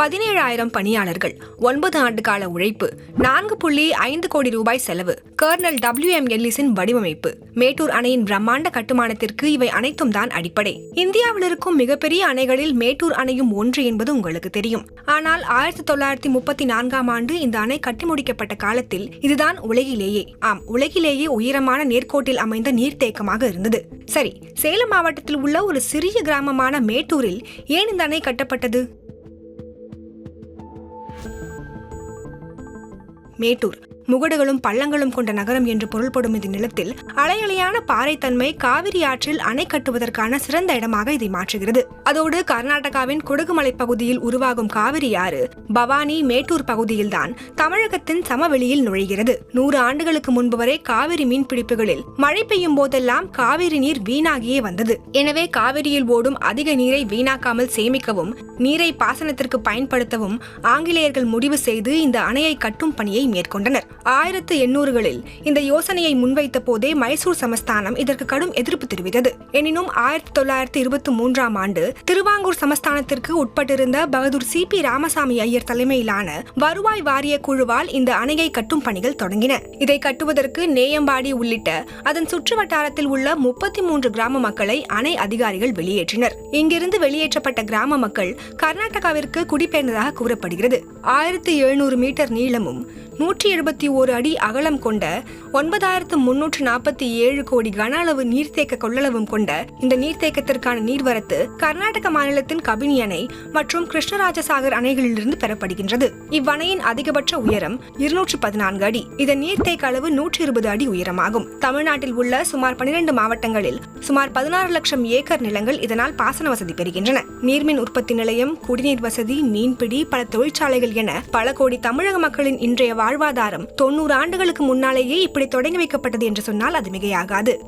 பதினேழாயிரம் பணியாளர்கள் ஒன்பது ஆண்டு கால உழைப்பு நான்கு புள்ளி ஐந்து கோடி ரூபாய் செலவு கர்னல் டபிள்யூ எம் எல்லிஸின் வடிவமைப்பு. மேட்டூர் அணையின் பிரம்மாண்ட கட்டுமானத்திற்கு இவை அனைத்தும் தான் அடிப்படை. இந்தியாவில் இருக்கும் மிகப்பெரிய அணைகளில் மேட்டூர் அணையும் ஒன்று என்பது உங்களுக்கு தெரியும். ஆனால் ஆயிரத்தி தொள்ளாயிரத்தி முப்பத்தி நான்காம் ஆண்டு இந்த அணை கட்டி முடிக்கப்பட்ட காலத்தில் இதுதான் உலகிலேயே ஆம் உலகிலேயே உயரமான நேர்கோட்டில் அமைந்த நீர்த்தேக்கமாக இருந்தது. சரி சேலம் மாவட்டத்தில் உள்ள ஒரு சிறிய கிராமமான மேட்டூரில் ஏன் இந்த அணை கட்டப்பட்டது? மேட்டூர். முகடுகளும் பள்ளங்களும் கொண்ட நகரம் என்று பொருள்படும் இந்த நிலத்தில் அலையலையான பாறைத்தன்மை காவிரி ஆற்றில் அணை கட்டுவதற்கான சிறந்த இடமாக இதை மாற்றுகிறது. அதோடு கர்நாடகாவின் குடகுமலை பகுதியில் உருவாகும் காவிரி ஆறு பவானி மேட்டூர் பகுதியில்தான் தமிழகத்தின் சமவெளியில் நுழைகிறது. நூறு ஆண்டுகளுக்கு முன்பு வரை காவிரி மீன்பிடிப்புகளில் மழை பெய்யும் போதெல்லாம் காவிரி நீர் வீணாகியே வந்தது. எனவே காவிரியில் ஓடும் அதிக நீரை வீணாக்காமல் சேமிக்கவும் நீரை பாசனத்திற்கு பயன்படுத்தவும் ஆங்கிலேயர்கள் முடிவு செய்து இந்த அணையை கட்டும் பணியை மேற்கொண்டனர். ஆயிரத்து எண்ணூறுகளில் இந்த யோசனையை முன்வைத்த போதே மைசூர் சமஸ்தானம் இதற்கு கடும் எதிர்ப்பு தெரிவித்தது. எனினும் ஆயிரத்தி தொள்ளாயிரத்தி இருபத்தி மூன்றாம் ஆண்டு திருவாங்கூர் சமஸ்தானத்திற்கு உட்பட்டிருந்த பகதூர் சி பி ராமசாமி ஐயர் தலைமையிலான வருவாய் வாரிய குழுவால் இந்த அணையை கட்டும் பணிகள் தொடங்கின. இதை கட்டுவதற்கு நேயம்பாடி உள்ளிட்ட அதன் சுற்று வட்டாரத்தில் உள்ள முப்பத்தி மூன்று கிராம மக்களை அணை அதிகாரிகள் வெளியேற்றினர். இங்கிருந்து வெளியேற்றப்பட்ட கிராம மக்கள் கர்நாடகாவிற்கு குடிபெயர்ந்ததாக கூறப்படுகிறது. ஆயிரத்தி எழுநூறு மீட்டர் நீளமும் நூற்றி எழுபத்தி ஓரு அடி அகலம் கொண்ட ஒன்பதாயிரத்து முன்னூற்று நாற்பத்தி ஏழு கோடி கன அளவு நீர்த்தேக்க கொள்ளளவும் கொண்ட இந்த நீர்த்தேக்கத்திற்கான நீர்வரத்து கர்நாடக மாநிலத்தின் கபினி அணை மற்றும் கிருஷ்ணராஜசாகர் அணைகளிலிருந்து பெறப்படுகின்றது. இவ்வணையின் அதிகபட்ச உயரம் இருநூற்று பதினான்கு அடி. இதன் நீர்த்தேக்க அளவு நூற்றி இருபது அடி உயரமாகும். தமிழ்நாட்டில் உள்ள சுமார் பனிரெண்டு மாவட்டங்களில் சுமார் பதினாறு லட்சம் ஏக்கர் நிலங்கள் இதனால் பாசன வசதி பெறுகின்றன. நீர்மின் உற்பத்தி நிலையம் குடிநீர் வசதி மீன்பிடி பல தொழிற்சாலைகள் என பல கோடி தமிழக மக்களின் இன்றைய வாழ்வாதாரம் தொண்ணூறு ஆண்டுகளுக்கு முன்னாலேயே இப்படி தொடங்கி வைக்கப்பட்டது என்று சொன்னால் அது மிகையாகாது.